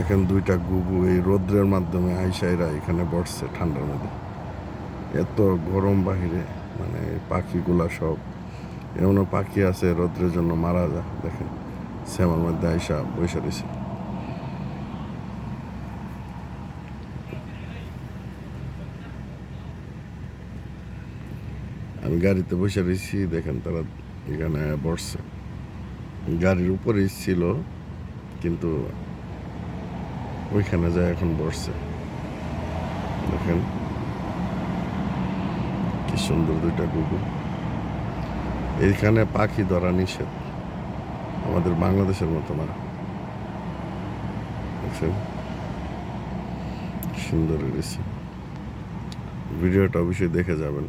দেখেন দুইটা গুগু এই রৌদ্রের মাধ্যমে আইসাইরা এখানে বসছে ঠান্ডার মধ্যে। এত গরম বাহিরে মানে পাখিগুলা সব, এমনও পাখি আছে রৌদ্রের জন্য মারা যায় দেখেন, শ্যামার মধ্যে আইসা বসে রয়েছে। আমি গাড়িতে বসে রয়েছি, দেখেন তারা এখানে বসছে। গাড়ির উপরেই ছিল, কিন্তু ওইখানে যায় এখন বসছে। দেখেন। কি সুন্দর দুইটা গুগু এইখানে পাখি ধরা নিষেধ। আমাদের বাংলাদেশের মতো না। সুন্দর রয়েছে ভিডিওটা অবশ্যই দেখে যাবেন।